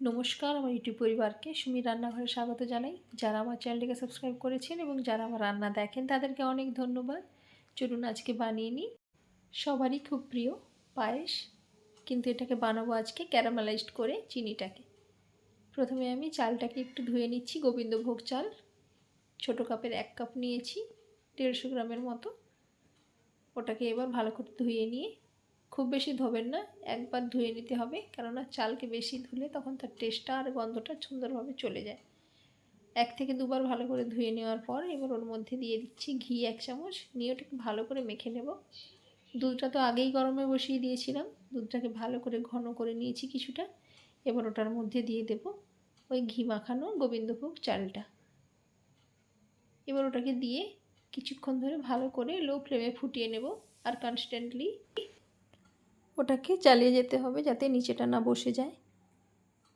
নমস্কার, আমার ইউটিউব পরিবারকে সুমি রান্নাঘরে স্বাগত জানাই। যারা আমার চ্যানেলটিকে সাবস্ক্রাইব করেছেন এবং যারা আমার রান্না দেখেন, তাদেরকে অনেক ধন্যবাদ। চলুন আজকে বানিয়ে নিই। সবারই খুব প্রিয় পায়েস, কিন্তু এটাকে বানাবো আজকে ক্যারামেলাইজড করে চিনিটাকে। প্রথমে আমি চালটাকে একটু ধুয়ে নিচ্ছি, গোবিন্দভোগ চাল। ছোটো কাপের এক কাপ নিয়েছি, দেড়শো গ্রামের মতো। ওটাকে এবার ভালো করে ধুয়ে নিয়ে খুব বেশি ধোবেন না, একবার ধুয়ে নিতে হবে। কেননা চালকে বেশি ধুলে তখন তার টেস্টটা আর গন্ধটা সুন্দরভাবে চলে যায়। এক থেকে দুবার ভালো করে ধুয়ে নেওয়ার পর এবার ওর মধ্যে দিয়ে দিচ্ছি ঘি এক চামচ, নিয়ে ওটাকে ভালো করে মেখে নেব। দুধটা তো আগেই গরমে বসিয়ে দিয়েছিলাম, দুধটাকে ভালো করে ঘন করে নিয়েছি কিছুটা। এবার ওটার মধ্যে দিয়ে দেব ওই ঘি মাখানো গোবিন্দভোগ চালটা। এবার ওটাকে দিয়ে কিছুক্ষণ ধরে ভালো করে লো ফ্লেমে ফুটিয়ে নেব। আর কনস্ট্যান্টলি ওটাকে চালিয়ে যেতে হবে যাতে নিচেটা না বসে যায়।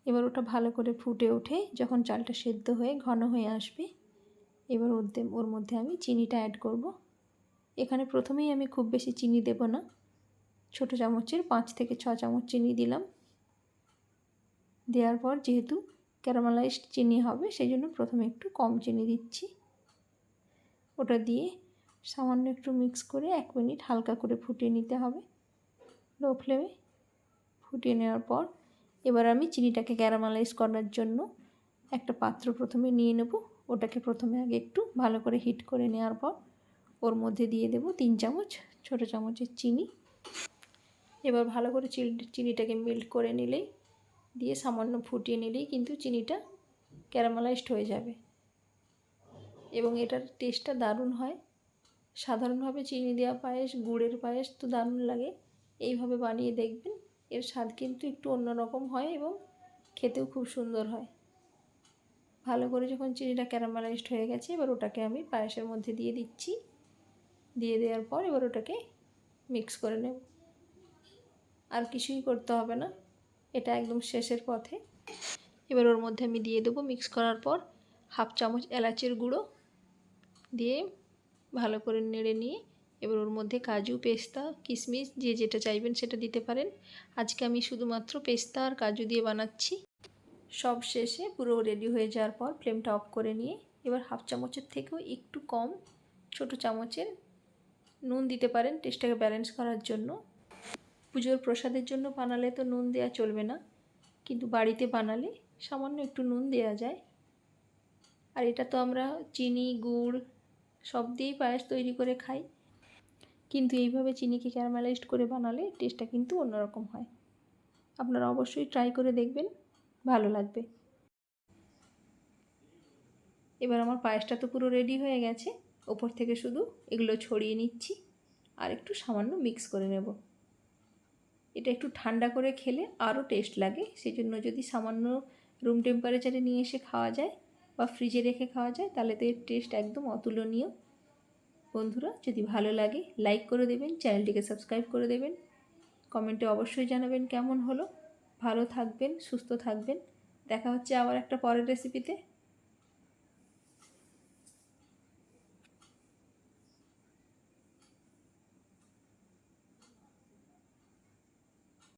এবার ওটা ভালো করে ফুটে ওঠে, যখন চালটা সেদ্ধ হয়ে ঘন হয়ে আসবে। এবার ওর ওর মধ্যে আমি চিনিটা অ্যাড করব। এখানে প্রথমেই আমি খুব বেশি চিনি দেব না। ছোট চামচের পাঁচ থেকে ছ চামচ চিনি দিলাম। দেওয়ার পর যেহেতু ক্যারামেলাইজড চিনি হবে সেই জন্য প্রথমে একটু কম চিনি দিচ্ছি। ওটা দিয়ে সামান্য একটু মিক্স করে এক মিনিট হালকা করে ফুটিয়ে নিতে হবে। লো ফ্লেমে ফুটিয়ে নেওয়ার পর এবার আমি চিনিটাকে ক্যারামালাইজ করার জন্য একটা পাত্র প্রথমে নিয়ে নেব। ওটাকে প্রথমে আগে একটু ভালো করে হিট করে নেওয়ার পর ওর মধ্যে দিয়ে দেব তিন চামচ ছোটো চামচের চিনি। এবার ভালো করে চিনিটাকে মেল্ট করে নিলেই, দিয়ে সামান্য ফুটিয়ে নিলেই কিন্তু চিনিটা ক্যারামালাইজড হয়ে যাবে। এবং এটার টেস্টটা দারুণ হয়। সাধারণভাবে চিনি দেওয়া পায়েস, গুড়ের পায়েস তো দারুণ লাগে। এইভাবে বানিয়ে দেখবেন। এর স্বাদ কিন্তু একটু অন্যরকম হয় এবং খেতেও খুব সুন্দর হয়। ভালো করে যখন চিনিটা ক্যারামেলাইজড হয়ে গেছে, এবার ওটাকে আমি পায়েসের মধ্যে দিয়ে দিচ্ছি। দিয়ে দেওয়ার পর এবার ওটাকে মিক্স করে নেব। আর কিছুই করতে হবে না, এটা একদম শেষের পথে। এবার ওর মধ্যে আমি দিয়ে দেবো মিক্স করার পর হাফ চামচ এলাচের গুঁড়ো। দিয়ে ভালো করে নেড়ে নিয়ে এবার ওর মধ্যে কাজু, পেস্তা কিশমিশ যে যেটা চাইবেন সেটা দিতে পারেন। আজকে আমি শুধুমাত্র পেস্তা আর কাজু দিয়ে বানাচ্ছি। সব শেষে পুরো রেডি হয়ে যাওয়ার পর ফ্লেমটা অফ করে নিয়ে এবার হাফ চামচের থেকেও একটু কম ছোট চামচের নুন দিতে পারেন টেস্টটাকে ব্যালেন্স করার জন্য। পুজোর প্রসাদের জন্য বানালে তো নুন দেওয়া চলবে না, কিন্তু বাড়িতে বানালে সামান্য একটু নুন দেওয়া যায়। আর এটা তো আমরা চিনি, গুড় সব দিয়েই পায়েস তৈরি করে খাই। কিন্তু এইভাবে চিনিকে ক্যারামেলাইজড করে বানালে টেস্টটা কিন্তু অন্যরকম হয়। আপনারা অবশ্যই ট্রাই করে দেখবেন, ভালো লাগবে। এবার আমার পায়েসটা তো পুরো রেডি হয়ে গেছে। ওপর থেকে শুধু এগুলো ছড়িয়ে নিচ্ছি আর একটু সামান্য মিক্স করে নেব। এটা একটু ঠান্ডা করে খেলে আরও টেস্ট লাগে সেই জন্য যদি সামান্য রুম টেম্পারেচারে নিয়ে এসে খাওয়া যায় বা ফ্রিজে রেখে খাওয়া যায়, তাহলে তো এর টেস্ট একদম অতুলনীয়। বন্ধুরা, যদি ভালো লাগে লাইক করে দেবেন, চ্যানেলটিকে সাবস্ক্রাইব করে দেবেন। কমেন্টে অবশ্যই জানাবেন কেমন হলো। ভালো থাকবেন, সুস্থ থাকবেন। দেখা হচ্ছে আবার একটা পরের রেসিপিতে